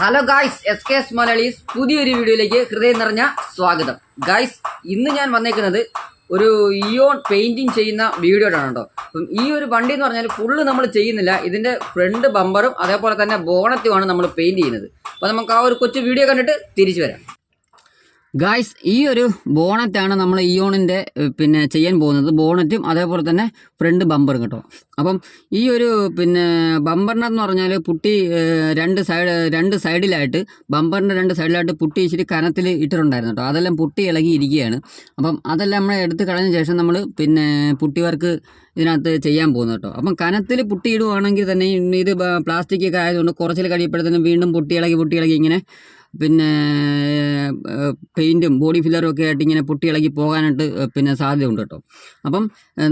Hello guys S K S Malayalees പുതിയൊരു വീഡിയോയിലേക്ക് ഹൃദയം നിറഞ്ഞ സ്വാഗതം. ഗായ്സ് ഇന്ന് ഞാൻ വന്നേക്കുന്നത് ഒരു ഇയോൺ പെയിന്റിങ് ചെയ്യുന്ന വീഡിയോ ആണ് കേട്ടോ അപ്പം ഈ ഒരു വണ്ടി എന്ന് പറഞ്ഞാൽ ഫുള്ള് നമ്മൾ ചെയ്യുന്നില്ല. ഇതിന്റെ ഫ്രണ്ട് ബമ്പറും അതേപോലെ തന്നെ ബോണറ്റുമാണ് നമ്മൾ പെയിന്റ് ചെയ്യുന്നത്. അപ്പോൾ നമുക്ക് ആ ഒരു കൊച്ചു വീഡിയോ കണ്ടിട്ട് തിരിച്ചു വരാം. ഗായ്സ് ഈ ഒരു ബോണറ്റാണ് നമ്മൾ ഇയോണിന്റെ പിന്നെ ചെയ്യാൻ പോകുന്നത്. ബോണറ്റും അതേപോലെ തന്നെ ഫ്രണ്ട് ബമ്പറും കേട്ടോ. അപ്പം ഈ ഒരു പിന്നെ ബമ്പറിനെന്ന് പറഞ്ഞാൽ പുട്ടി രണ്ട് സൈഡ് രണ്ട് സൈഡിലായിട്ട് ബമ്പറിന്റെ രണ്ട് സൈഡിലായിട്ട് പുട്ടി ഇച്ചിരി കനത്തിൽ ഇട്ടിട്ടുണ്ടായിരുന്നു കേട്ടോ. അതെല്ലാം പുട്ടി ഇളകി ഇരിക്കുകയാണ്. അപ്പം അതെല്ലാം നമ്മൾ എടുത്ത് കളഞ്ഞ ശേഷം നമ്മൾ പിന്നെ പുട്ടി വർക്ക് ഇതിനകത്ത് ചെയ്യാൻ പോകുന്നത് കേട്ടോ. അപ്പം കനത്തിൽ പുട്ടി ഇടുവാണെങ്കിൽ തന്നെ ഇത് പ്ലാസ്റ്റിക്കൊക്കെ ആയതുകൊണ്ട് കുറച്ചിൽ കഴിയുമ്പോഴത്തേനും വീണ്ടും പുട്ടി ഇളകി പുട്ടി ഇളകി ഇങ്ങനെ പിന്നെ പെയിന്റും ബോഡി ഫില്ലറും ഒക്കെ ആയിട്ട് ഇങ്ങനെ പൊട്ടി ഇളകി പോകാനായിട്ട് പിന്നെ സാധ്യതയുണ്ട് കേട്ടോ. അപ്പം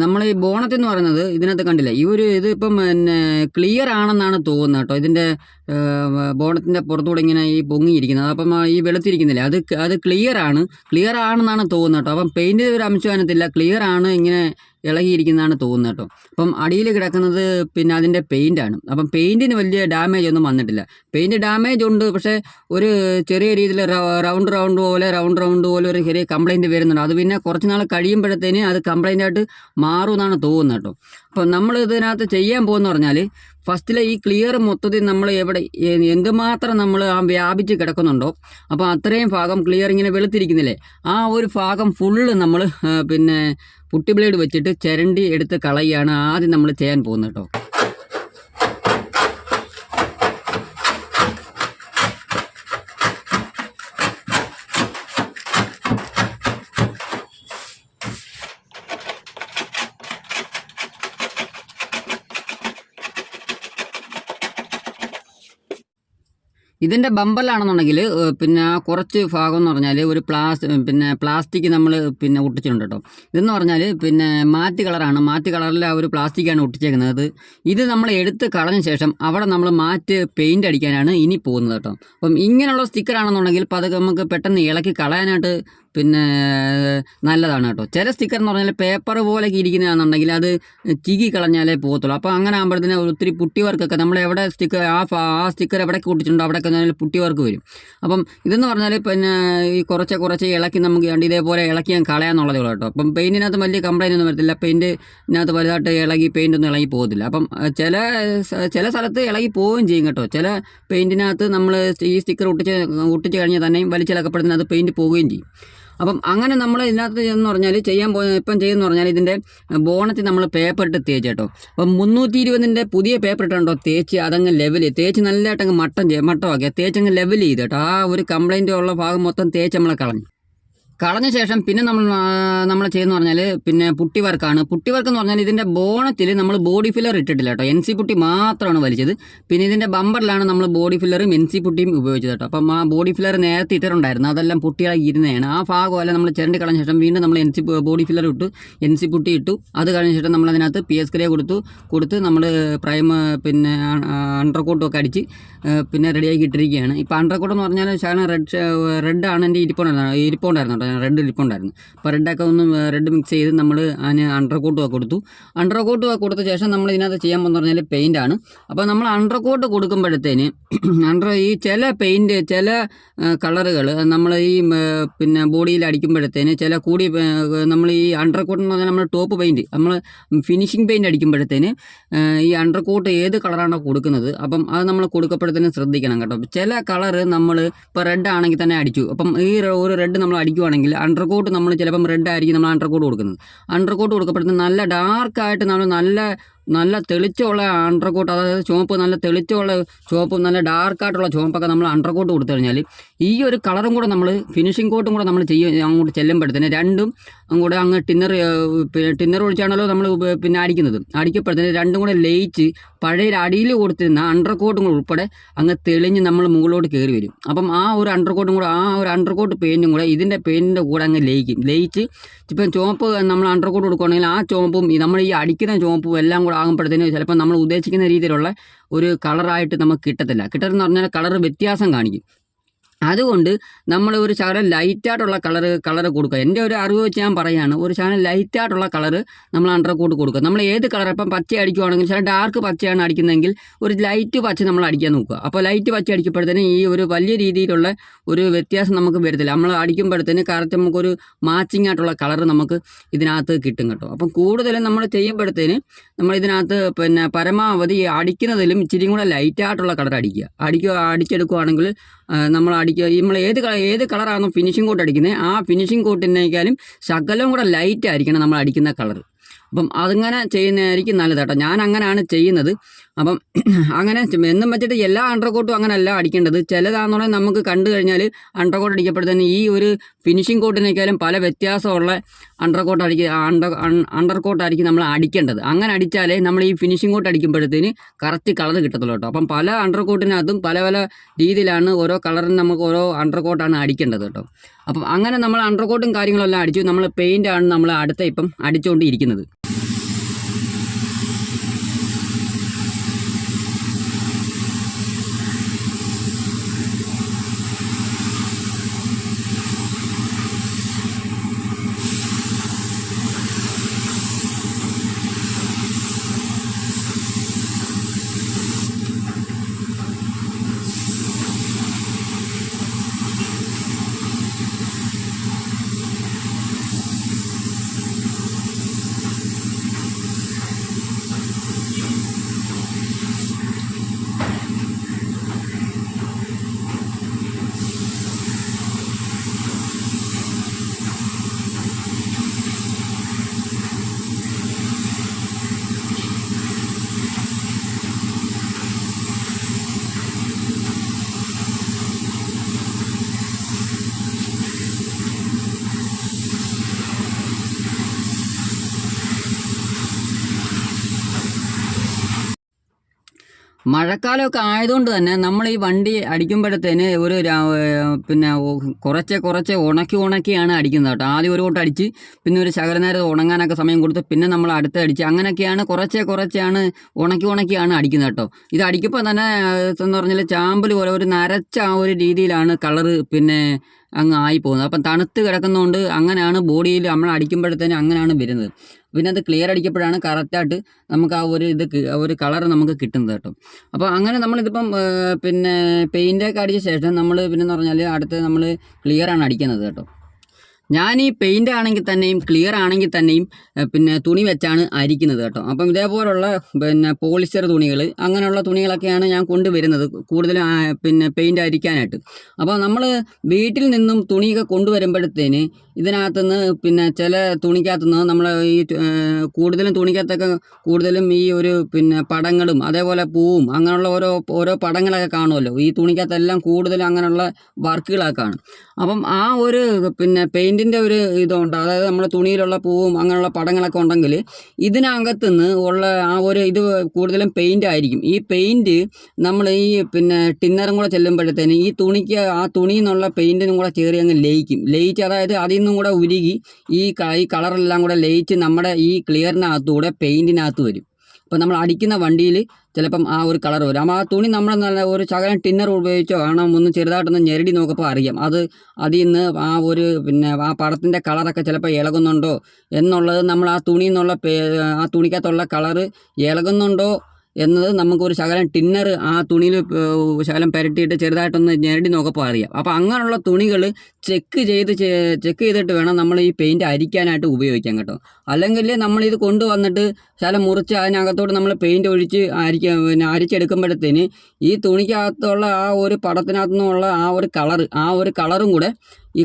നമ്മൾ ഈ ബോണറ്റ് എന്ന് പറയുന്നത് ഇതിനകത്ത് കണ്ടില്ല? ഈ ഒരു ഇത് ഇപ്പം പിന്നെ ക്ലിയർ ആണെന്നാണ് തോന്നുന്നത് കേട്ടോ. ഇതിന്റെ ബോണറ്റിന്റെ പുറത്തുകൂടെ ഇങ്ങനെ ഈ പൊങ്ങിയിരിക്കുന്നത്. അപ്പം ഈ വെളുത്തിരിക്കുന്നില്ല? അത് അത് ക്ലിയർ ആണ്. ക്ലിയർ ആണെന്നാണ് തോന്നുന്നത് കേട്ടോ അപ്പം പെയിന്റ് ഒരു അംശം ക്ലിയർ ആണ് ഇങ്ങനെ ഇളകിയിരിക്കുന്നതാണ് തോന്നുന്നത് കേട്ടോ അപ്പം അടിയിൽ കിടക്കുന്നത് പിന്നെ അതിന്റെ പെയിന്റാണ് അപ്പം പെയിന്റിന് വലിയ ഡാമേജ് ഒന്നും വന്നിട്ടില്ല. പെയിന്റ് ഡാമേജ് ഉണ്ട്. പക്ഷേ ഒരു ചെറിയ രീതിയിൽ റൗണ്ട് റൗണ്ട് പോലെ റൗണ്ട് റൗണ്ട് പോലെ ഒരു ചെറിയ കംപ്ലൈന്റ് വരുന്നുണ്ട്. അത് പിന്നെ കുറച്ച് നാൾ കഴിയുമ്പോഴത്തേന് അത് കംപ്ലൈന്റ് ആയിട്ട് മാറും എന്നാണ് തോന്നുന്നത് കേട്ടോ അപ്പം നമ്മൾ ഇതിനകത്ത് ചെയ്യാൻ പോകുന്ന പറഞ്ഞാൽ ഫസ്റ്റിലെ ഈ ക്ലിയർ മൊത്തത്തിൽ നമ്മൾ എവിടെ എന്തുമാത്രം നമ്മൾ ആ വ്യാപിച്ച് കിടക്കുന്നുണ്ടോ അപ്പോൾ അത്രയും ഭാഗം ക്ലിയർ ഇങ്ങനെ വെളുത്തിരിക്കുന്നില്ലേ? ആ ഒരു ഭാഗം ഫുള്ള് നമ്മൾ പിന്നെ പുട്ടി ബ്ലേഡ് വെച്ചിട്ട് ചിരണ്ടി എടുത്ത് കളയുകയാണ് ആദ്യം നമ്മൾ ചെയ്യാൻ പോകുന്നത് കേട്ടോ. ഇതിന്റെ ബമ്പറിലാണെന്നുണ്ടെങ്കിൽ ഏഹ്, പിന്നെ കുറച്ച് ഭാഗം എന്ന് പറഞ്ഞാൽ ഒരു പ്ലാസ് പിന്നെ പ്ലാസ്റ്റിക് നമ്മൾ പിന്നെ ഒട്ടിച്ചിട്ടുണ്ട് കേട്ടോ. ഇതെന്ന് പറഞ്ഞാൽ പിന്നെ മാറ്റ് കളറാണ്. മാറ്റ് കളറിൽ ആ ഒരു പ്ലാസ്റ്റിക്കാണ് ഒട്ടിച്ചേക്കുന്നത്. ഇത് നമ്മൾ എടുത്ത് കളഞ്ഞ ശേഷം അവിടെ നമ്മൾ മാറ്റ് പെയിന്റ് അടിക്കാനാണ് ഇനി പോകുന്നത് കേട്ടോ. അപ്പം ഇങ്ങനെയുള്ള സ്റ്റിക്കറാണെന്നുണ്ടെങ്കിൽ അപ്പോൾ അത് നമുക്ക് പെട്ടെന്ന് ഇളക്കി കളയാനായിട്ട് പിന്നെ നല്ലതാണ് കേട്ടോ. ചില സ്റ്റിക്കർ എന്ന് പറഞ്ഞാൽ പേപ്പർ പോലെ ഇരിക്കുന്നതാണെന്നുണ്ടെങ്കിൽ അത് ചികി കളഞ്ഞാലേ പോകത്തുള്ളൂ. അപ്പോൾ അങ്ങനെ ആകുമ്പോഴത്തേന് ഒത്തിരി പുട്ടി വർക്കൊക്കെ നമ്മൾ എവിടെ സ്റ്റിക്കർ ആ ആ സ്റ്റിക്കർ എവിടെ ഒട്ടിച്ചിട്ടുണ്ടോ അവിടെയൊക്കെ ഒക്കെ പുട്ടി വർക്ക് വരും. അപ്പം ഇതെന്ന് പറഞ്ഞാൽ പിന്നെ ഈ കുറച്ച് കുറച്ച് ഇളക്കി നമുക്ക് വേണ്ടി ഇതേപോലെ ഇളക്കി ഞാൻ കളയാന്നുള്ളതേ ഉള്ളൂ കേട്ടോ. അപ്പം പെയിന്റിനകത്ത് വലിയ കംപ്ലൈന്റ് ഒന്നും വരത്തില്ല. പെയിന്റിനകത്ത് വലുതായിട്ട് ഇളകി പെയിന്റ് ഒന്നും ഇളകി പോകത്തില്ല. അപ്പം ചില ചില സ്ഥലത്ത് ഇളകി പോവുകയും ചെയ്യും കേട്ടോ. ചില പെയിന്റിനകത്ത് നമ്മൾ ഈ സ്റ്റിക്കർ ഒട്ടിച്ച് ഒട്ടിച്ച് കഴിഞ്ഞാൽ തന്നെയും വലിച്ചിളക്കപ്പെടുന്നതിനകത്ത് പെയിന്റ് പോവുകയും ചെയ്യും. അപ്പം അങ്ങനെ നമ്മൾ ഇതിനകത്ത് എന്ന് പറഞ്ഞാൽ ചെയ്യാൻ പോ ഇപ്പം ചെയ്യുന്ന പറഞ്ഞാൽ ഇതിന്റെ ബോണത്തിൽ നമ്മൾ പേപ്പർ ഇട്ട് തേച്ച് കേട്ടോ. അപ്പം മുന്നൂറ്റി ഇരുപതിന്റെ പുതിയ പേപ്പർ ഇട്ടുണ്ടോ തേച്ച് അതങ്ങ് ലെവൽ തേച്ച് നല്ലതായിട്ടങ്ങ് മട്ടം ചെയ്യാം മട്ടമാക്കിയാൽ തേച്ചങ്ങ് ലെവൽ ചെയ്ത് കേട്ടോ. ആ ഒരു കംപ്ലൈന്റ് ഉള്ള ഭാഗം മൊത്തം തേച്ച് നമ്മളെ കളഞ്ഞു. കളഞ്ഞ ശേഷം പിന്നെ നമ്മൾ നമ്മൾ ചെയ്യുന്ന പറഞ്ഞാൽ പിന്നെ പുട്ടി വർക്കാണ് പുട്ടി വർക്ക് എന്ന് പറഞ്ഞാൽ ഇതിന്റെ ബോണത്തിൽ നമ്മൾ ബോഡി ഫില്ലർ ഇട്ടിട്ടില്ല കേട്ടോ. എൻ സി പുട്ടി മാത്രമാണ് വലിച്ചത്. പിന്നെ ഇതിന്റെ ബമ്പറിലാണ് നമ്മൾ ബോഡി ഫില്ലറും എൻ സി പുട്ടിയും ഉപയോഗിച്ചത് കേട്ടോ. അപ്പം ആ ബോഡി ഫില്ലർ നേരത്തെ ഇട്ടിട്ടുണ്ടായിരുന്നു. അതെല്ലാം പുട്ടിയായി ഇരുന്നതാണ്. ആ ഭാഗമല്ല നമ്മൾ ചിരണ്ടി കളഞ്ഞ ശേഷം വീണ്ടും നമ്മൾ എൻ സി ബോഡി ഫില്ലർ ഇട്ടു. എൻ സി പുട്ടി ഇട്ടു. അത് കഴിഞ്ഞ ശേഷം നമ്മൾ അതിനകത്ത് പി എസ് ഗ്രേ കൊടുത്തു. കൊടുത്ത് നമ്മൾ പ്രൈം പിന്നെ അണ്ടർ കോട്ടും ഒക്കെ അടിച്ച് പിന്നെ റെഡിയാക്കി ഇട്ടിരിക്കുകയാണ്. ഇപ്പോൾ അണ്ടർ കോട്ട് എന്ന് പറഞ്ഞാൽ ശകലം റെഡ് റെഡ് ആണ് എന്റെ ഇരിപ്പുണ്ടായിരുന്നു ഇരിപ്പുണ്ടായിരുന്നു റെഡ് ഇരിപ്പുണ്ടായിരുന്നു അപ്പോൾ റെഡൊക്കെ ഒന്ന് റെഡ് മിക്സ് ചെയ്ത് നമ്മൾ അതിന് അണ്ടർ കോട്ട് ഒക്കെ കൊടുത്തു. അണ്ടർ കോട്ട് ഒക്കെ കൊടുത്ത ശേഷം നമ്മൾ ഇതിനകത്ത് ചെയ്യാൻ പോകുന്ന പറഞ്ഞാൽ പെയിന്റ് ആണ്. അപ്പോൾ നമ്മൾ അണ്ടർ കോട്ട് കൊടുക്കുമ്പോഴത്തേന് അണ്ടർ ഈ ചില പെയിന്റ് ചില കളറുകൾ നമ്മൾ ഈ പിന്നെ ബോഡിയിൽ അടിക്കുമ്പോഴത്തേന് ചില കൂടി നമ്മൾ ഈ അണ്ടർ കോട്ട് എന്ന് പറഞ്ഞാൽ നമ്മൾ ടോപ്പ് പെയിന്റ് നമ്മൾ ഫിനിഷിംഗ് പെയിന്റ് അടിക്കുമ്പോഴത്തേന് ഈ അണ്ടർ കോട്ട് ഏത് കളറാണോ കൊടുക്കുന്നത് അപ്പം അത് നമ്മൾ കൊടുക്കപ്പെടുന്നതിന് ശ്രദ്ധിക്കണം കേട്ടോ. ചില കളറ് നമ്മൾ ഇപ്പോൾ റെഡ് ആണെങ്കിൽ തന്നെ അടിച്ചു. അപ്പം ഈ ഒരു റെഡ് നമ്മൾ അടിക്കുവാണെങ്കിൽ അണ്ടർ കോട്ട് നമ്മൾ ചിലപ്പം റെഡ് ആയിരിക്കും നമ്മൾ അണ്ടർകോട്ട് കൊടുക്കുന്നത്. അണ്ടർകോട്ട് കൊടുക്കപ്പെടുന്നത് നല്ല ഡാർക്കായിട്ട് നമ്മൾ നല്ല നല്ല തെളിച്ചമുള്ള അണ്ടർകോട്ട് അതായത് ചുവപ്പ് നല്ല തെളിച്ചമുള്ള ചുവപ്പും നല്ല ഡാർക്കായിട്ടുള്ള ചുവപ്പൊക്കെ നമ്മൾ അണ്ടർകോട്ട് കൊടുത്തു കഴിഞ്ഞാൽ ഈ ഒരു കളറും കൂടെ നമ്മൾ ഫിനിഷിംഗ് കോട്ടും കൂടെ നമ്മൾ ചെയ്യും അങ്ങോട്ട് ചെല്ലുമ്പോഴത്തേന് രണ്ടും അങ്ങോട്ട് അങ്ങ് ടിന്നർ ടിന്നർ ഒഴിച്ചാണല്ലോ നമ്മൾ പിന്നെ അടിക്കുന്നത്. അടിക്കപ്പെടുന്നതിന് രണ്ടും കൂടെ ലയിച്ച് പഴയ അടിയിൽ കൊടുത്തിരുന്ന അണ്ടർകോട്ടും കൂടെ ഉൾപ്പെടെ അങ്ങ് തെളിഞ്ഞ് നമ്മൾ മുകളിലോട്ട് കയറി വരും. അപ്പം ആ ഒരു അണ്ടർകോട്ടും കൂടെ ആ ഒരു അണ്ടർകോട്ട് പെയിന്റും കൂടെ ഇതിന്റെ പെയിന്റിന്റെ കൂടെ അങ്ങ് ലയിക്കും. ലയിച്ച് ഇപ്പം ചുവപ്പ് നമ്മൾ അണ്ടർകോട്ട് കൊടുക്കുകയാണെങ്കിൽ ആ ചുവപ്പും നമ്മൾ ഈ അടിക്കുന്ന ചുവപ്പും എല്ലാം കൂടെ ആകുമ്പോഴത്തേന് ചിലപ്പോൾ നമ്മൾ ഉദ്ദേശിക്കുന്ന രീതിയിലുള്ള ഒരു കളറായിട്ട് നമുക്ക് കിട്ടത്തില്ല. കിട്ടത്തെന്ന് പറഞ്ഞാൽ കളർ വ്യത്യാസം കാണിക്കും. അതുകൊണ്ട് നമ്മൾ ഒരു ശകലം ലൈറ്റായിട്ടുള്ള കളർ കളർ കൊടുക്കുക. എന്റെ ഒരു അറിവ് വെച്ച് ഞാൻ പറയുകയാണ് ഒരു ശകലം ലൈറ്റായിട്ടുള്ള കളർ നമ്മൾ അണ്ടർ കോട്ട് കൊടുക്കുക. നമ്മൾ ഏത് കളർ ഇപ്പം പച്ച അടിക്കുവാണെങ്കിൽ ചില ഡാർക്ക് പച്ചയാണ് അടിക്കുന്നതെങ്കിൽ ഒരു ലൈറ്റ് പച്ച നമ്മൾ അടിക്കാൻ നോക്കുക. അപ്പോൾ ലൈറ്റ് പച്ച അടിക്കുമ്പോഴത്തേന് ഈ ഒരു വലിയ രീതിയിലുള്ള ഒരു വ്യത്യാസം നമുക്ക് വരത്തില്ല. നമ്മൾ അടിക്കുമ്പോഴത്തേന് കറക്റ്റ് നമുക്കൊരു മാച്ചിങ് ആയിട്ടുള്ള കളർ നമുക്ക് ഇതിനകത്ത് കിട്ടും കേട്ടോ. അപ്പം കൂടുതലും നമ്മൾ ചെയ്യുമ്പോഴത്തേന് നമ്മൾ ഇതിനകത്ത് പിന്നെ പരമാവധി അടിക്കുന്നതിലും ഇച്ചിരി കൂടെ ലൈറ്റായിട്ടുള്ള കളർ അടിക്കുക. അടിക്കുക അടിച്ചെടുക്കുകയാണെങ്കിൽ നമ്മൾ അടിക്കുക. നമ്മൾ ഏത് ഏത് കളറാണോ ഫിനിഷിംഗ് കോട്ട് അടിക്കുന്നത് ആ ഫിനിഷിംഗ് കോട്ടിനേക്കാളും ശകലം കൂടെ ലൈറ്റ് ആയിരിക്കണം നമ്മൾ അടിക്കുന്ന കളർ അപ്പം അതങ്ങനെ ചെയ്യുന്നതായിരിക്കും നല്ലത് കേട്ടോ. ഞാൻ അങ്ങനെയാണ് ചെയ്യുന്നത്. അപ്പം അങ്ങനെ എന്നും വെച്ചിട്ട് എല്ലാ അണ്ടർകോട്ടും അങ്ങനെയല്ല അടിക്കേണ്ടത്. ചിലതാണെന്നുണ്ടെങ്കിൽ നമുക്ക് കണ്ടു കഴിഞ്ഞാൽ അണ്ടർകോട്ട് അടിക്കപ്പെടുന്നതിന് ഈ ഒരു ഫിനിഷിംഗ് കോട്ടിനേക്കാളും പല വ്യത്യാസമുള്ള അണ്ടർകോട്ട് അടിക്കുക അണ്ടർ അണ്ടർകോട്ടായിരിക്കും നമ്മൾ അടിക്കേണ്ടത്. അങ്ങനെ അടിച്ചാലേ നമ്മൾ ഈ ഫിനിഷിംഗ് കോട്ട് അടിക്കുമ്പോഴത്തേന് കറക്റ്റ് കളർ കിട്ടത്തുള്ളൂ കേട്ടോ. അപ്പം പല അണ്ടർകോട്ടിനകത്തും പല പല രീതിയിലാണ് ഓരോ കളറിന് നമുക്ക് ഓരോ അണ്ടർകോട്ടാണ് അടിക്കേണ്ടത് കേട്ടോ. അപ്പം അങ്ങനെ നമ്മൾ അണ്ടർകോട്ടും കാര്യങ്ങളെല്ലാം അടിച്ചു. നമ്മൾ പെയിന്റാണ് നമ്മൾ അടുത്ത ഇപ്പം അടിച്ചുകൊണ്ട് മഴക്കാലമൊക്കെ ആയതുകൊണ്ട് തന്നെ നമ്മൾ ഈ വണ്ടി അടിക്കുമ്പോഴത്തേന് ഒരു പിന്നെ കുറച്ച് കുറച്ച് ഉണക്കി ഉണക്കിയാണ് അടിക്കുന്നത് കേട്ടോ. ആദ്യം ഒരു കൂട്ടം അടിച്ച് പിന്നെ ഒരു ശകല നേരം ഉണങ്ങാനൊക്കെ സമയം കൊടുത്ത് പിന്നെ നമ്മൾ അടുത്ത് അടിച്ച് അങ്ങനെയൊക്കെയാണ് കുറച്ചേ കുറച്ചാണ് ഉണക്കി ഉണക്കിയാണ് അടിക്കുന്നത് കേട്ടോ. ഇത് അടിക്കുമ്പോൾ തന്നെ എന്ന് പറഞ്ഞാൽ ചാമ്പൽ പോലെ ഒരു നരച്ച ആ ഒരു രീതിയിലാണ് കളറ് പിന്നെ അങ്ങ് ആയി പോകുന്നത് അപ്പം തണുത്ത് കിടക്കുന്നതുകൊണ്ട് അങ്ങനെയാണ് ബോഡിയിൽ നമ്മൾ അടിക്കുമ്പോഴത്തേന് അങ്ങനെയാണ് വരുന്നത്. പിന്നെ അത് ക്ലിയർ അടിക്കപ്പോഴാണ് കറക്റ്റായിട്ട് നമുക്ക് ആ ഒരു ഇത് ഒരു കളർ നമുക്ക് കിട്ടുന്നത് കേട്ടോ. അപ്പോൾ അങ്ങനെ നമ്മളിതിപ്പം പിന്നെ പെയിന്റൊക്കെ അടിച്ച ശേഷം നമ്മൾ പിന്നെ പറഞ്ഞാൽ അടുത്ത് നമ്മൾ ക്ലിയർ ആണ് അടിക്കുന്നത് കേട്ടോ. ഞാൻ ഈ പെയിന്റ് ആണെങ്കിൽ തന്നെയും ക്ലിയർ ആണെങ്കിൽ തന്നെയും പിന്നെ തുണി വെച്ചാണ് അരിക്കുന്നത് കേട്ടോ. അപ്പം ഇതേപോലുള്ള പിന്നെ പോളിസ്റ്റർ തുണികൾ അങ്ങനെയുള്ള തുണികളൊക്കെയാണ് ഞാൻ കൊണ്ടുവരുന്നത് കൂടുതലും പിന്നെ പെയിന്റ് അരിക്കാനായിട്ട്. അപ്പോൾ നമ്മൾ വീട്ടിൽ നിന്നും തുണിയൊക്കെ കൊണ്ടുവരുമ്പോഴത്തേന് ഇതിനകത്തുനിന്ന് പിന്നെ ചില തുണിക്കകത്തുനിന്ന് നമ്മൾ ഈ കൂടുതലും തുണിക്കകത്തൊക്കെ കൂടുതലും ഈ ഒരു പിന്നെ പടങ്ങളും അതേപോലെ പൂവും അങ്ങനെയുള്ള ഓരോ ഓരോ പടങ്ങളൊക്കെ കാണുമല്ലോ. ഈ തുണിക്കകത്തെല്ലാം കൂടുതലും അങ്ങനെയുള്ള വർക്കുകളൊക്കെ കാണും. അപ്പം ആ ഒരു പിന്നെ പെയിന്റിന്റെ ഒരു ഇതുണ്ട്. അതായത് നമ്മുടെ തുണിയിലുള്ള പൂവും അങ്ങനെയുള്ള പടങ്ങളൊക്കെ ഉണ്ടെങ്കിൽ ഇതിനകത്തുനിന്ന് ഉള്ള ആ ഒരു ഇത് കൂടുതലും പെയിന്റ് ആയിരിക്കും. ഈ പെയിന്റ് നമ്മൾ ഈ പിന്നെ ടിന്നറും കൂടെ ചെല്ലുമ്പോഴത്തേന് ഈ തുണിക്ക് ആ തുണിയിൽ നിന്നുള്ള പെയിന്റിനും കൂടെ ചേറി അങ്ങ് ലയിക്കും. ലയിച്ച് അതായത് അതിൽ നിന്നും കൂടെ ഉരുകി ഈ ഈ കളറെല്ലാം കൂടെ ലയിച്ച് നമ്മുടെ ഈ ക്ലിയറിനകത്തൂടെ പെയിന്റിനകത്ത് വരും. അപ്പോൾ നമ്മൾ അടിക്കുന്ന വണ്ടിയിൽ ചിലപ്പം ആ ഒരു കളർ വരും. അപ്പോൾ ആ തുണി നമ്മൾ നല്ല ഒരു ശകലം ടിന്നർ ഉപയോഗിച്ചോ കാണാം ഒന്ന് ചെറുതായിട്ടൊന്ന് ഞെരടി നോക്കുമ്പോൾ അറിയാം. അത് അതിൽ നിന്ന് ആ ഒരു പിന്നെ ആ പടത്തിന്റെ കളറൊക്കെ ചിലപ്പോൾ ഇളകുന്നുണ്ടോ എന്നുള്ളത് നമ്മൾ ആ തുണിയിൽ നിന്നുള്ള ആ തുണിക്കകത്തുള്ള കളറ് ഇളകുന്നുണ്ടോ എന്നത് നമുക്കൊരു ശകലം ടിന്നർ ആ തുണിയിൽ ശകലം പുരട്ടിയിട്ട് ചെറുതായിട്ടൊന്ന് ഞെരടി നോക്കപ്പോൾ അറിയാം അപ്പോൾ അങ്ങനെയുള്ള തുണികൾ ചെക്ക് ചെയ്ത് ചെക്ക് ചെയ്തിട്ട് വേണം നമ്മൾ ഈ പെയിന്റ് അരിക്കാനായിട്ട് ഉപയോഗിക്കാൻ കേട്ടോ. അല്ലെങ്കിൽ നമ്മളിത് കൊണ്ടുവന്നിട്ട് ശകലം മുറിച്ച് അതിനകത്തോട്ട് നമ്മൾ പെയിന്റ് ഒഴിച്ച് അരിക്ക പിന്നെ അരിച്ചെടുക്കുമ്പോഴത്തേന് ഈ തുണിക്കകത്തുള്ള ആ ഒരു പടത്തിനകത്തു നിന്നുള്ള ആ ഒരു കളർ ആ ഒരു കളറും കൂടെ ഈ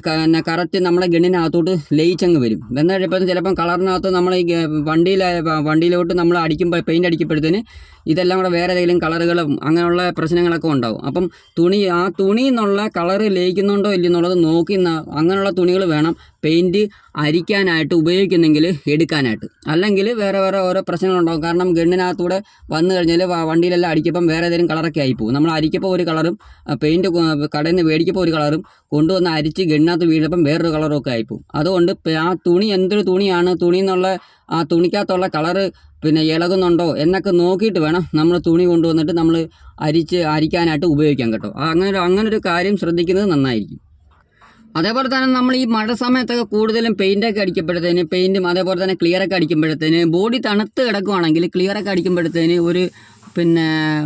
കറക്റ്റ് നമ്മുടെ ഗണ്ണിനകത്തോട്ട് ലയിച്ചങ്ങ് വരും. എന്ന് കഴിയുമ്പോൾ ചിലപ്പം കളറിനകത്ത് നമ്മൾ ഈ വണ്ടിയിൽ വണ്ടിയിലോട്ട് നമ്മൾ അടിക്കുമ്പോൾ പെയിന്റ് അടിക്കുമ്പോഴത്തേന് ഇതെല്ലാം കൂടെ വേറെ ഏതെങ്കിലും കളറുകളും അങ്ങനെയുള്ള പ്രശ്നങ്ങളൊക്കെ ഉണ്ടാവും. അപ്പം തുണി ആ തുണി എന്നുള്ള കളറ് ലയിക്കുന്നുണ്ടോ ഇല്ലെന്നുള്ളത് നോക്കി അങ്ങനെയുള്ള തുണികൾ വേണം പെയിന്റ് അരിക്കാനായിട്ട് ഉപയോഗിക്കുന്നെങ്കിൽ എടുക്കാനായിട്ട്. അല്ലെങ്കിൽ വേറെ വേറെ ഓരോ പ്രശ്നങ്ങളുണ്ടാകും കാരണം ഗണ്ണിനകത്തൂടെ വന്നു കഴിഞ്ഞാൽ വണ്ടിയിലെല്ലാം അടിക്കപ്പം വേറെ ഏതെങ്കിലും കളറൊക്കെ ആയിപ്പോവും. നമ്മൾ അരിക്കപ്പോൾ ഒരു കളറും പെയിന്റ് കടയിൽ നിന്ന് മേടിക്കപ്പോൾ ഒരു കളറും കൊണ്ടുവന്ന് അരിച്ച് ഗണ്ണിനകത്ത് വീഴപ്പം വേറൊരു കളറും ഒക്കെ ആയിപ്പോവും. അതുകൊണ്ട് ആ തുണി എന്തൊരു തുണിയാണ് തുണി എന്നുള്ള ആ തുണിക്കകത്തുള്ള കളറ് പിന്നെ ഇളകുന്നുണ്ടോ എന്നൊക്കെ നോക്കിയിട്ട് വേണം നമ്മൾ തുണി കൊണ്ടുവന്നിട്ട് നമ്മൾ അരിച്ച് അരിക്കാനായിട്ട് ഉപയോഗിക്കാൻ കേട്ടോ. അങ്ങനെ അങ്ങനൊരു കാര്യം ശ്രദ്ധിക്കുന്നത് നന്നായിരിക്കും. അതേപോലെ തന്നെ നമ്മൾ ഈ മഴ സമയത്തൊക്കെ കൂടുതലും പെയിന്റൊക്കെ അടിക്കുമ്പോഴത്തേന് പെയിന്റും അതേപോലെ തന്നെ ക്ലിയറൊക്കെ അടിക്കുമ്പോഴത്തേന് ബോഡി തണുത്ത് കിടക്കുവാണെങ്കിൽ ക്ലിയറൊക്കെ അടിക്കുമ്പോഴത്തേന് ഒരു പിന്നെ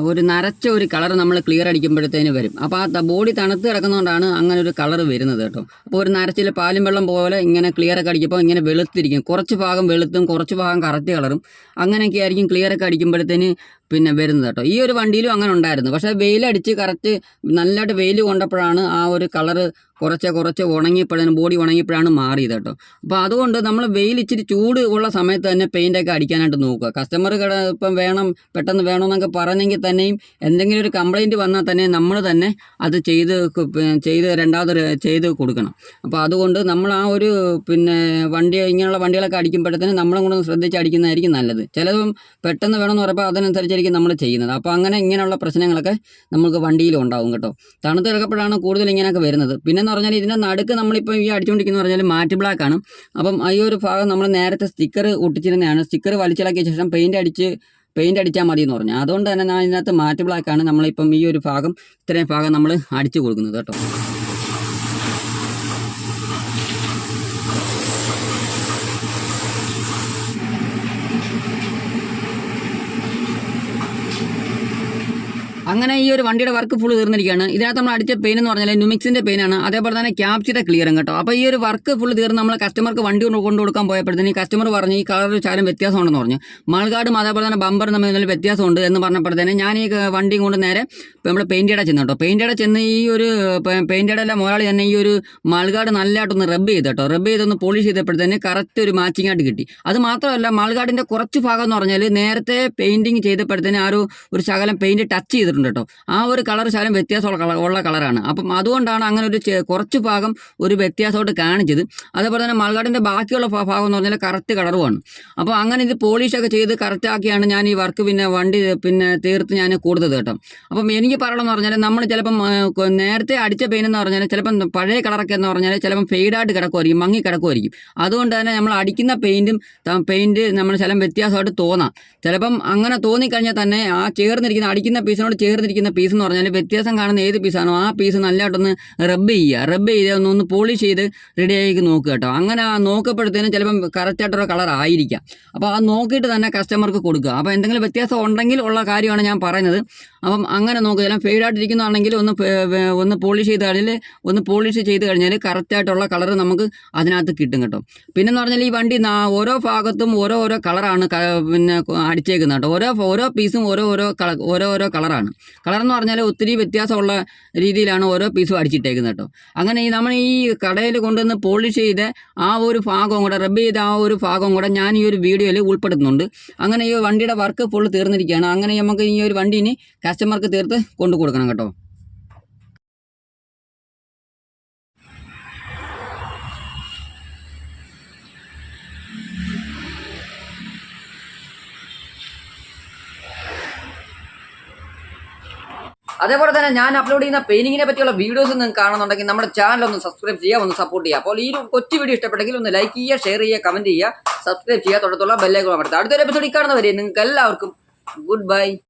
ഒരു നരച്ച ഒരു കളർ നമ്മൾ ക്ലിയർ അടിക്കുമ്പോഴത്തേന് വരും. അപ്പോൾ ആ ബോഡി തണുത്ത് കിടക്കുന്നതുകൊണ്ടാണ് അങ്ങനെ ഒരു കളർ വരുന്നത് കേട്ടോ. അപ്പോൾ ഒരു നരച്ചിൽ പാലും വെള്ളം പോലെ ഇങ്ങനെ ക്ലിയറൊക്കെ അടിക്കുമ്പോൾ ഇങ്ങനെ വെളുത്തിരിക്കും. കുറച്ച് ഭാഗം വെളുത്തും കുറച്ച് ഭാഗം കറക്റ്റ് കളറും അങ്ങനെയൊക്കെ ആയിരിക്കും ക്ലിയറൊക്കെ അടിക്കുമ്പോഴത്തേന് പിന്നെ വരുന്നത് കേട്ടോ. ഈ ഒരു വണ്ടിയിലും അങ്ങനെ ഉണ്ടായിരുന്നു. പക്ഷേ വെയിലടിച്ച് കറക്റ്റ് നല്ലതായിട്ട് വെയിൽ കൊണ്ടപ്പോഴാണ് ആ ഒരു കളറ് കുറച്ച് കുറച്ച് ഉണങ്ങിയപ്പോഴാണ് ബോഡി ഉണങ്ങിയപ്പോഴാണ് മാറിയത് കേട്ടോ. അപ്പോൾ അതുകൊണ്ട് നമ്മൾ വെയിൽ ഇച്ചിരി ചൂട് ഉള്ള സമയത്ത് തന്നെ പെയിന്റൊക്കെ അടിക്കാനായിട്ട് നോക്കുക. കസ്റ്റമർ കട ഇപ്പം വേണം പെട്ടെന്ന് വേണമെന്നൊക്കെ പറഞ്ഞെങ്കിൽ തന്നെയും എന്തെങ്കിലും ഒരു കംപ്ലൈന്റ് വന്നാൽ തന്നെ നമ്മൾ തന്നെ അത് ചെയ്ത് ചെയ്ത് രണ്ടാമത് ചെയ്ത് കൊടുക്കണം. അപ്പോൾ അതുകൊണ്ട് നമ്മൾ ആ ഒരു പിന്നെ വണ്ടി ഇങ്ങനെയുള്ള വണ്ടികളൊക്കെ അടിക്കുമ്പോഴത്തേനും നമ്മളും കൂടെ ഒന്ന് ശ്രദ്ധിച്ച് അടിക്കുന്നതായിരിക്കും നല്ലത്. ചിലതും പെട്ടെന്ന് വേണമെന്ന് പറയുമ്പോൾ അതിനനുസരിച്ചായിരിക്കും നമ്മൾ ചെയ്യുന്നത്. അപ്പോൾ അങ്ങനെ ഇങ്ങനെയുള്ള പ്രശ്നങ്ങളൊക്കെ നമുക്ക് വണ്ടിയിൽ ഉണ്ടാവും കേട്ടോ. തണുത്ത് കിടക്കപ്പോഴാണ് കൂടുതൽ ഇങ്ങനെയൊക്കെ വരുന്നത്. പിന്നെന്ന് പറഞ്ഞാൽ ഇതിന്റെ നടുക്ക് നമ്മളിപ്പോൾ ഈ അടിച്ചുകൊണ്ടിരിക്കുന്നത് പറഞ്ഞാൽ മാറ്റ് ബ്ലാക്ക് ആണ്. അപ്പം ഈ ഒരു ഭാഗം നമ്മൾ നേരത്തെ സ്റ്റിക്കർ ഒട്ടിച്ചിരുന്നതാണ് സ്റ്റിക്കർ വലിച്ചിളക്കിയ ശേഷം പെയിന്റ് അടിച്ച് പെയിന്റ് അടിച്ചാൽ മതി എന്ന് പറഞ്ഞു. അതുകൊണ്ട് തന്നെ ഞാൻ ഇതിനകത്ത് മാറ്റ് ബ്ലാക്ക് ആണ് നമ്മളിപ്പം ഈ ഒരു ഭാഗം ഇത്രയും ഭാഗം നമ്മൾ അടിച്ചു കൊടുക്കുന്നത് കേട്ടോ. അങ്ങനെ ഈ ഒരു വണ്ടിയുടെ വർക്ക് ഫുൾ തീർന്നിരിക്കുകയാണ്. ഇതിനകത്ത് നമ്മൾ അടിച്ച പെയിൻ എന്ന് പറഞ്ഞാൽ നുമിക്സിന്റെ പെയിനാണ് അതേപോലെ തന്നെ ക്യാപ്ചിയുടെ ക്ലിയറും കേട്ടോ. അപ്പോൾ ഈ ഒരു വർക്ക് ഫുൾ തീർന്ന് നമ്മൾ കസ്റ്റമർക്ക് വണ്ടി കൊണ്ട് കൊടുക്കാൻ ഈ കസ്റ്റമർ പറഞ്ഞു ഈ കളർ ശാലം വ്യത്യാസമുണ്ടെന്ന് പറഞ്ഞു. മൾഗാർഡും അതേപോലെ തന്നെ ബമ്പർ തമ്മിൽ നല്ല വ്യത്യാസമുണ്ട് എന്ന് പറഞ്ഞപ്പോഴത്തേന് ഞാൻ ഈ വണ്ടിയും കൊണ്ട് നേരെ നമ്മൾ പെയിന്റേടെ ചെന്നു കേട്ടോ. പെയിന്റ് ഇട ചെന്ന് ഈ ഒരു പെയിന്റ് ഇടയിലെ മുതലാളി തന്നെ ഈ ഒരു മൾഗാർഡ് നല്ലതായിട്ടൊന്ന് റബ്ബ് ചെയ്ത് കേട്ടോ റബ്ബ് ചെയ്തൊന്ന് പോളിഷ് ചെയ്തപ്പോഴത്തേന് കറക്റ്റ് ഒരു മാച്ചിങ് ആയിട്ട് കിട്ടി. അത് മാത്രമല്ല മൾഗാർഡിന്റെ കുറച്ച് ഭാഗം എന്ന് പറഞ്ഞാൽ നേരത്തെ പെയിന്റിങ് ചെയ്തപ്പോഴത്തേന് ആ ഒരു ശകലം പെയിന്റ് ടച്ച് ചെയ്തിട്ടുണ്ട്. കേട്ടോ ആ ഒരു കളർ ശകലം വ്യത്യാസമുള്ള കളർ ഉള്ള കളറാണ്. അപ്പം അതുകൊണ്ടാണ് അങ്ങനെ ഒരു കുറച്ച് ഭാഗം ഒരു വ്യത്യാസമായിട്ട് കാണിച്ചത്. അതേപോലെ തന്നെ മൾഗാടിന്റെ ബാക്കിയുള്ള ഭാഗം എന്ന് പറഞ്ഞാൽ കറക്റ്റ് കളറുമാണ് അപ്പോൾ അങ്ങനെ ഇത് പോളിഷൊക്കെ ചെയ്ത് കറക്റ്റാക്കിയാണ് ഞാൻ ഈ വർക്ക് പിന്നെ വണ്ടി പിന്നെ തീർത്ത് ഞാൻ കൊടുത്തത് കേട്ടോ. അപ്പം എനിക്ക് പറയണമെന്ന് പറഞ്ഞാൽ നമ്മൾ ചിലപ്പം നേരത്തെ അടിച്ച പെയിൻ എന്ന് പറഞ്ഞാൽ ചിലപ്പം പഴയ കളറൊക്കെ എന്ന് പറഞ്ഞാൽ ചിലപ്പം ഫെയ്ഡായിട്ട് കിടക്കുമായിരിക്കും മങ്ങി കിടക്കുമായിരിക്കും അതുകൊണ്ട് തന്നെ നമ്മൾ അടിക്കുന്ന പെയിന്റും പെയിന്റ് നമ്മൾ ചിലം വ്യത്യാസമായിട്ട് തോന്നാം. ചിലപ്പം അങ്ങനെ തോന്നിക്കഴിഞ്ഞാൽ തന്നെ ആ ചേർന്നിരിക്കുന്ന അടിക്കുന്ന പീസിനോട് ചേർന്നിരിക്കുന്ന പീസ് എന്ന് പറഞ്ഞാൽ വ്യത്യാസം കാണുന്ന ഏത് പീസാണോ ആ പീസ് നല്ലതായിട്ടൊന്ന് റബ്ബ് ചെയ്യുക. റബ്ബ് ചെയ്ത് ഒന്ന് പോളിഷ് ചെയ്ത് റെഡിയാക്കി നോക്കുക കേട്ടോ. അങ്ങനെ ആ നോക്കപ്പെടുത്തേനും ചിലപ്പം കറക്റ്റായിട്ടൊരു കളർ ആയിരിക്കാം. അപ്പോൾ ആ നോക്കിയിട്ട് തന്നെ കസ്റ്റമർക്ക് കൊടുക്കുക. അപ്പോൾ എന്തെങ്കിലും വ്യത്യാസം ഉണ്ടെങ്കിൽ ഉള്ള കാര്യമാണ് ഞാൻ പറയുന്നത്. അപ്പം അങ്ങനെ നോക്കുക. ചിലപ്പം ഫെയ്ഡായിട്ടിരിക്കുന്നതാണെങ്കിൽ ഒന്ന് ഒന്ന് പോളിഷ് ചെയ്ത് കഴിഞ്ഞാൽ ഒന്ന് പോളിഷ് ചെയ്ത് കഴിഞ്ഞാൽ കറക്റ്റായിട്ടുള്ള കളർ നമുക്ക് അതിനകത്ത് കിട്ടും കേട്ടോ. പിന്നെന്ന് പറഞ്ഞാൽ ഈ വണ്ടി ഓരോ ഭാഗത്തും ഓരോ ഓരോ കളറാണ് പിന്നെ അടിച്ചേക്കുന്നത് കേട്ടോ. ഓരോ ഓരോ പീസും ഓരോ ഓരോ കള ഓരോ ഓരോ കളറാണ് കളർ എന്ന് പറഞ്ഞാൽ ഒത്തിരി വ്യത്യാസമുള്ള രീതിയിലാണ് ഓരോ പീസും അടിച്ചിട്ടേക്കുന്നത് കേട്ടോ. അങ്ങനെ ഈ നമ്മൾ ഈ കടയിൽ കൊണ്ടുവന്ന് പോളിഷ് ചെയ്ത് ആ ഒരു ഭാഗവും കൂടെ റബ്ബ് ചെയ്ത ആ ഒരു ഭാഗവും കൂടെ ഞാൻ ഈ ഒരു വീഡിയോയിൽ ഉൾപ്പെടുത്തുന്നുണ്ട്. അങ്ങനെ ഈ വണ്ടിയുടെ വർക്ക് ഫുൾ തീർന്നിരിക്കുകയാണ്. അങ്ങനെ നമുക്ക് ഈ ഒരു വണ്ടി ഇനി കസ്റ്റമർക്ക് തീർത്ത് കൊണ്ടു കൊടുക്കണം കേട്ടോ. അതേപോലെ തന്നെ ഞാൻ അപ്ലോഡ് ചെയ്യുന്ന പെയിന്റിങ്ങിനെ പറ്റിയുള്ള വീഡിയോസ് നിങ്ങൾക്ക് കാണുന്നുണ്ടെങ്കിൽ നമ്മുടെ ചാനൽ ഒന്ന് സബ്സ്ക്രൈബ് ചെയ്യുക ഒന്ന് സപ്പോർട്ട് ചെയ്യുക. അപ്പോൾ ഈ കൊച്ചു വീഡിയോ ഇഷ്ടപ്പെട്ടെങ്കിൽ ഒന്ന് ലൈക്ക് ചെയ്യുക ഷെയർ ചെയ്യുക കമന്റ് ചെയ്യുക സബ്സ്ക്രൈബ് ചെയ്യുക തുടർത്തുള്ള ബെല്ലേക്ക് അടുത്തൊരു എപ്പിസോഡിൽ കാണുന്നവരെ നിങ്ങൾക്ക് എല്ലാവർക്കും ഗുഡ് ബൈ